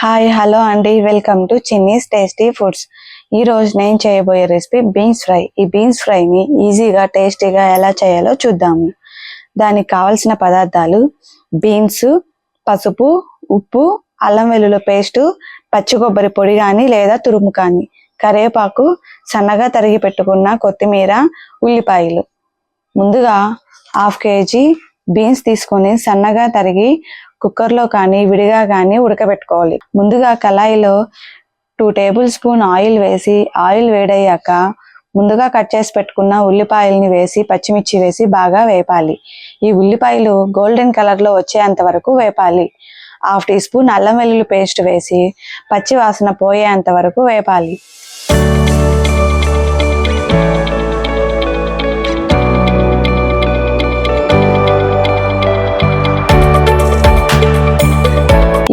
Hi hello అండి welcome to Chinni's tasty foods ఈ రోజు నేను చేయబోయే రెసిపీ బీన్స్ ఫ్రై ఈ బీన్స్ ఫ్రైని ఈజీగా టేస్టీగా ఎలా చేయాలో చూద్దాము. దానికి కావలసిన పదార్థాలు బీన్స్ పసుపు ఉప్పు అల్లం వెల్లుల్లి పేస్టు పచ్చి కొబ్బరి పొడి కానీ లేదా తురుము కానీ కరివేపాకు సన్నగా తరిగి పెట్టుకున్న కొత్తిమీర ఉల్లిపాయలు. ముందుగా హాఫ్ కేజీ బీన్స్ తీసుకొని సన్నగా తరిగి కుక్కర్లో కానీ విడిగా కానీ ఉడకబెట్టుకోవాలి. ముందుగా కళాయిలో టూ టేబుల్ స్పూన్ ఆయిల్ వేసి ఆయిల్ వేడయ్యాక ముందుగా కట్ చేసి పెట్టుకున్న ఉల్లిపాయల్ని వేసి పచ్చిమిర్చి వేసి బాగా వేపాలి. ఈ ఉల్లిపాయలు గోల్డెన్ కలర్లో వచ్చేంత వరకు వేపాలి. హాఫ్ టీ స్పూన్ అల్లం వెల్లుల్లి పేస్ట్ వేసి పచ్చి వాసన పోయేంత వరకు వేపాలి.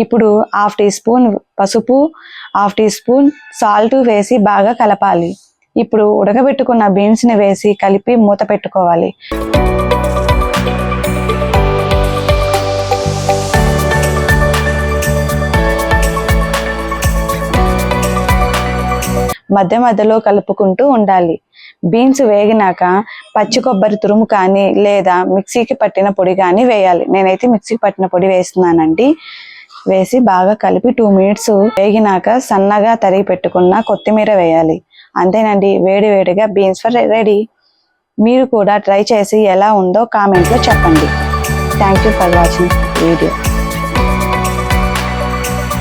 ఇప్పుడు హాఫ్ టీ స్పూన్ పసుపు హాఫ్ టీ స్పూన్ సాల్ట్ వేసి బాగా కలపాలి. ఇప్పుడు ఉడకబెట్టుకున్న బీన్స్ని వేసి కలిపి మూత పెట్టుకోవాలి. మధ్య మధ్యలో కలుపుకుంటూ ఉండాలి. బీన్స్ వేగినాక పచ్చి కొబ్బరి తురుము కానీ లేదా మిక్సీకి పట్టిన పొడి కానీ వేయాలి. నేనైతే మిక్సీకి పట్టిన పొడి వేస్తున్నానండి. వేసి బాగా కలిపి టూ మినిట్స్ వేగినాక సన్నగా తరిగి పెట్టుకున్న కొత్తిమీర వేయాలి. అంతేనండి వేడి వేడిగా బీన్స్ ఫ్రై రెడీ మీరు కూడా ట్రై చేసి ఎలా ఉందో కామెంట్లో చెప్పండి. Thank you for watching video